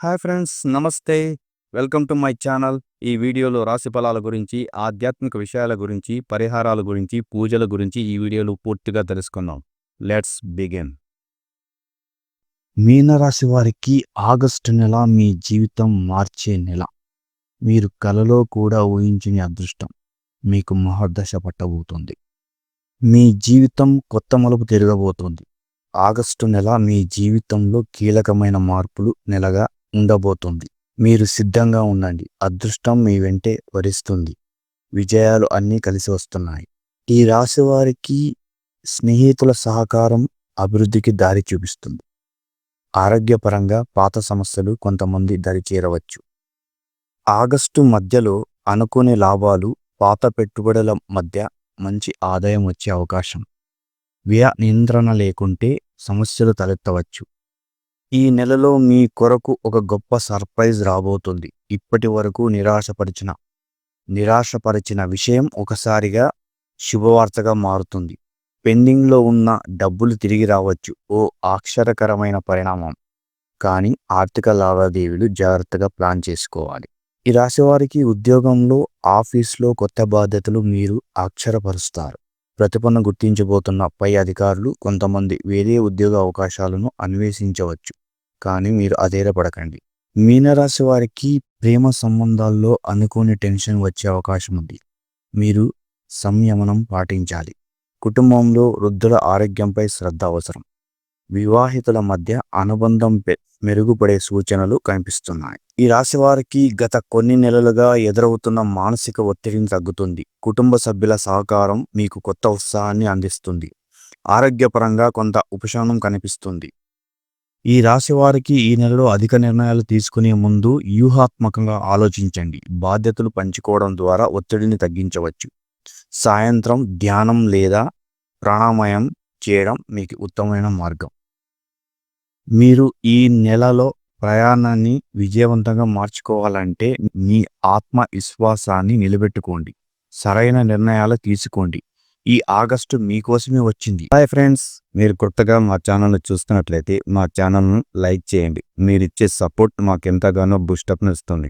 Hi friends నమస్తే. Welcome to my channel. ఈ వీడియోలో రాశి ఫలాల గురించి ఆధ్యాత్మిక విషయాల గురించి పరిహారాల గురించి పూజల గురించి ఈ వీడియోలో పూర్తిగా తెలుసుకుందాం. Let's begin. మీనరాశి వారికి ఆగస్టు నెల మీ జీవితం మార్చే నెల. మీరు కలలో కూడా ఊహించని అదృష్టం. మీకు మహర్దశ పట్టబోతుంది. మీ జీవితం కొత్త మలుపు తిరగబోతుంది. ఆగస్టు నెల మీ జీవితంలో కీలకమైన మార్పులు నెలగా ఉండబోతుంది. మీరు సిద్ధంగా ఉండండి. అదృష్టం మీ వెంటే వరిస్తుంది. విజయాలు అన్నీ కలిసి వస్తున్నాయి. ఈ రాశి వారికి స్నేహితుల సహకారం అభివృద్ధికి దారి చూపిస్తుంది. ఆరోగ్యపరంగా పాత సమస్యలు కొంతమంది దరి చేరవచ్చు. ఆగస్టు మధ్యలో అనుకునే లాభాలు పాత పెట్టుబడుల మధ్య మంచి ఆదాయం వచ్చే అవకాశం. వ్యయ నియంత్రణ లేకుంటే సమస్యలు తలెత్తవచ్చు. ఈ నెలలో మీ కొరకు ఒక గొప్ప సర్ప్రైజ్ రాబోతుంది. ఇప్పటి వరకు నిరాశపరిచిన నిరాశపరిచిన విషయం ఒకసారిగా శుభవార్తగా మారుతుంది. పెండింగ్లో ఉన్న డబ్బులు తిరిగి రావచ్చు. ఓ ఆశ్చర్యకరమైన పరిణామం. కానీ ఆర్థిక లావాదేవీలు జాగ్రత్తగా ప్లాన్ చేసుకోవాలి. ఈ రాశివారికి ఉద్యోగంలో ఆఫీస్లో కొత్త బాధ్యతలు మీరు అక్షరపరుస్తారు ప్రతిభను గుర్తించబోతున్న పై అధికారులు కొంతమంది వేరే ఉద్యోగ అవకాశాలను అన్వేషించవచ్చు. కానీ మీరు అధైర్యపడకండి. మీనరాశి వారికి ప్రేమ సంబంధాల్లో అనుకోని టెన్షన్ వచ్చే అవకాశం ఉంది. మీరు సంయమనం పాటించాలి. కుటుంబంలో వృద్ధుల ఆరోగ్యంపై శ్రద్ధ అవసరం. వివాహితుల మధ్య అనుబంధం మెరుగుపడే సూచనలు కనిపిస్తున్నాయి. ఈ రాశి వారికి గత కొన్ని నెలలుగా ఎదురవుతున్న మానసిక ఒత్తిడిని తగ్గుతుంది. కుటుంబ సభ్యుల సహకారం మీకు కొత్త ఉత్సాహాన్ని అందిస్తుంది. ఆరోగ్యపరంగా కొంత ఉపశమనం కనిపిస్తుంది. ఈ రాశి వారికి ఈ నెలలో అధిక నిర్ణయాలు తీసుకునే ముందు వ్యూహాత్మకంగా ఆలోచించండి. బాధ్యతలు పంచుకోవడం ద్వారా ఒత్తిడిని తగ్గించవచ్చు. సాయంత్రం ధ్యానం లేదా ప్రాణామయం చేయడం మీకు ఉత్తమమైన మార్గం. మీరు ఈ నెలలో ప్రయాణాన్ని విజయవంతంగా మార్చుకోవాలంటే మీ ఆత్మవిశ్వాసాన్ని నిలబెట్టుకోండి. సరైన నిర్ణయాలు తీసుకోండి. ఈ ఆగస్టు మీకోసమే వచ్చింది. హాయ్ ఫ్రెండ్స్ మీరు కొత్తగా మా ఛానల్ని చూస్తున్నట్లయితే మా ఛానల్ను లైక్ చేయండి. మీరు ఇచ్చే సపోర్ట్ మాకు ఎంతగానో బూస్టప్ను ఇస్తుంది.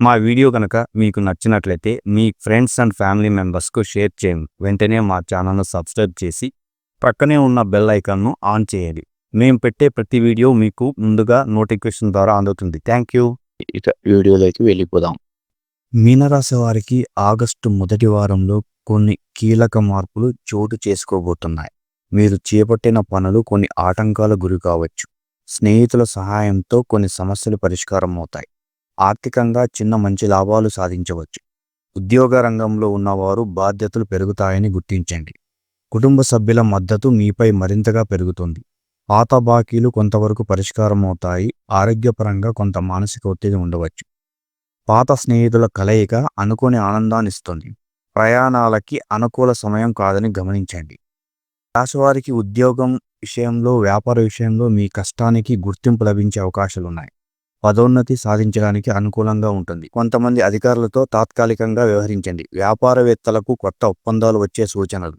మా వీడియో కనుక మీకు నచ్చినట్లయితే మీ ఫ్రెండ్స్ అండ్ ఫ్యామిలీ మెంబర్స్కు షేర్ చేయండి. వెంటనే మా ఛానల్ను సబ్స్క్రైబ్ చేసి పక్కనే ఉన్న బెల్ ఐకాన్ను ఆన్ చేయండి. మేము పెట్టే ప్రతి వీడియో మీకు ముందుగా నోటిఫికేషన్ ద్వారా అందుతుంది. థ్యాంక్ యూ ఇక వీడియోలోకి వెళ్ళిపోదాం. మీనరాశి వారికి ఆగస్టు మొదటి వారంలో కొన్ని కీలక మార్పులు చోటు చేసుకోబోతున్నాయి. మీరు చేపట్టిన పనులు కొన్ని ఆటంకాల గురి కావచ్చు. స్నేహితుల సహాయంతో కొన్ని సమస్యలు పరిష్కారం అవుతాయి. ఆర్థికంగా చిన్న మంచి లాభాలు సాధించవచ్చు. ఉద్యోగ రంగంలో ఉన్నవారు బాధ్యతలు పెరుగుతాయని గుర్తించండి. కుటుంబ సభ్యుల మద్దతు మీపై మరింతగా పెరుగుతుంది. పాత బాకీలు కొంతవరకు పరిష్కారం అవుతాయి. ఆరోగ్యపరంగా కొంత మానసిక ఒత్తిడి ఉండవచ్చు. పాత స్నేహితుల కలయిక అనుకోని ఆనందాన్నిస్తుంది. ప్రయాణాలకి అనుకూల సమయం కాదని గమనించండి. రాశివారికి ఉద్యోగం విషయంలో వ్యాపార విషయంలో మీ కష్టానికి గుర్తింపు లభించే అవకాశాలున్నాయి. పదోన్నతి సాధించడానికి అనుకూలంగా ఉంటుంది. కొంతమంది అధికారులతో తాత్కాలికంగా వ్యవహరించండి. వ్యాపారవేత్తలకు కొత్త ఒప్పందాలు వచ్చే సూచనలు.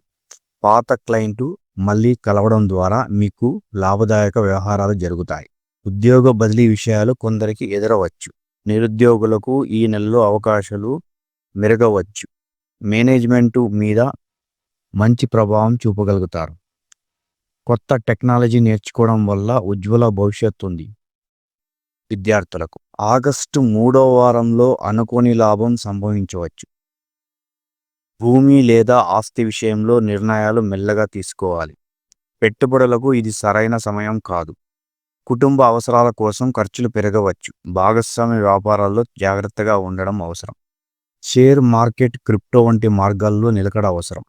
పాత క్లయింటు మళ్ళీ కలవడం ద్వారా మీకు లాభదాయక వ్యవహారాలు జరుగుతాయి. ఉద్యోగ బదిలీ విషయాలు కొందరికి ఎదురవచ్చు. నిరుద్యోగులకు ఈ నెలలో అవకాశాలు మెరుగవచ్చు. మేనేజ్మెంటు మీద మంచి ప్రభావం చూపగలుగుతారు. కొత్త టెక్నాలజీ నేర్చుకోవడం వల్ల ఉజ్వల భవిష్యత్తు ఉంది. విద్యార్థులకు ఆగస్టు మూడో వారంలో అనుకోని లాభం సంభవించవచ్చు. భూమి లేదా ఆస్తి విషయంలో నిర్ణయాలు మెల్లగా తీసుకోవాలి. పెట్టుబడులకు ఇది సరైన సమయం కాదు. కుటుంబ అవసరాల కోసం ఖర్చులు పెరగవచ్చు. భాగస్వామి వ్యాపారాల్లో జాగ్రత్తగా ఉండడం అవసరం. షేర్ మార్కెట్ క్రిప్టో వంటి మార్గాల్లో నిలకడ అవసరం.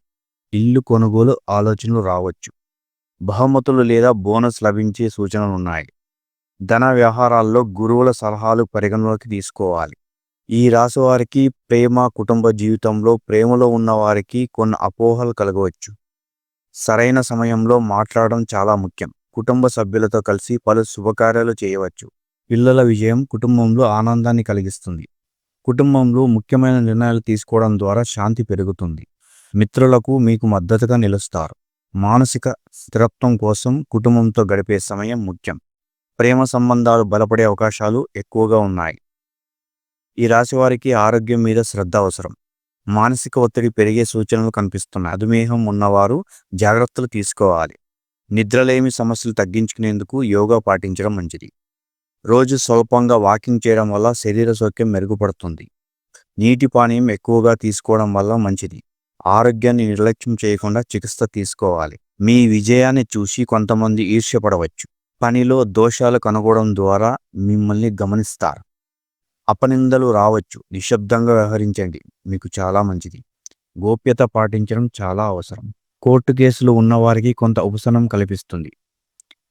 ఇల్లు కొనుగోలు ఆలోచనలు రావచ్చు. బహుమతులు లేదా బోనస్ లభించే సూచనలున్నాయి. ధన వ్యవహారాల్లో గురువుల సలహాలు పరిగణలోకి తీసుకోవాలి. ఈ రాశి వారికి ప్రేమ కుటుంబ జీవితంలో ప్రేమలో ఉన్నవారికి కొన్ని అపోహలు కలగవచ్చు. సరైన సమయంలో మాట్లాడడం చాలా ముఖ్యం. కుటుంబ సభ్యులతో కలిసి పలు శుభకార్యాలు చేయవచ్చు. పిల్లల విజయం కుటుంబంలో ఆనందాన్ని కలిగిస్తుంది. కుటుంబంలో ముఖ్యమైన నిర్ణయాలు తీసుకోవడం ద్వారా శాంతి పెరుగుతుంది. మిత్రులకు మీకు మద్దతుగా నిలుస్తారు. మానసిక స్థిరత్వం కోసం కుటుంబంతో గడిపే సమయం ముఖ్యం. ప్రేమ సంబంధాలు బలపడే అవకాశాలు ఎక్కువగా ఉన్నాయి. ఈ రాశి వారికి ఆరోగ్యం మీద శ్రద్ధ అవసరం. మానసిక ఒత్తిడి పెరిగే సూచనలు కనిపిస్తున్నాయి. అధుమేహం ఉన్నవారు జాగ్రత్తలు తీసుకోవాలి. నిద్రలేమి సమస్యలు తగ్గించుకునేందుకు యోగా పాటించడం మంచిది. రోజు స్వల్పంగా వాకింగ్ చేయడం వల్ల శరీర సౌఖ్యం మెరుగుపడుతుంది. నీటి పానీయం ఎక్కువగా తీసుకోవడం వల్ల మంచిది. ఆరోగ్యాన్ని నిర్లక్ష్యం చేయకుండా చికిత్స తీసుకోవాలి. మీ విజయాన్ని చూసి కొంతమంది ఈర్ష్యపడవచ్చు. పనిలో దోషాలు కనుగొనడం ద్వారా మిమ్మల్ని గమనిస్తారు. అపనిందలు రావచ్చు. నిశ్శబ్దంగా వ్యవహరించండి. మీకు చాలా మంచిది. గోప్యత పాటించడం చాలా అవసరం. కోర్టు కేసులు ఉన్నవారికి కొంత ఉపశమనం కల్పిస్తుంది.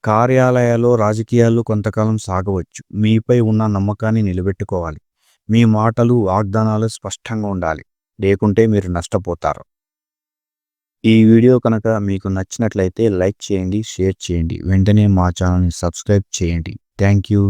కార్యాలయాల్లో రాజకీయాలు కొంతకాలం సాగవచ్చు. మీపై ఉన్న నమ్మకాన్ని నిలబెట్టుకోవాలి. మీ మాటలు వాగ్దానాలు స్పష్టంగా ఉండాలి. లేకుంటే మీరు నష్టపోతారు. ఈ వీడియో కనుక మీకు నచ్చినట్లయితే లైక్ చేయండి షేర్ చేయండి. వెంటనే మా ఛానల్ని సబ్స్క్రైబ్ చేయండి. Thank you.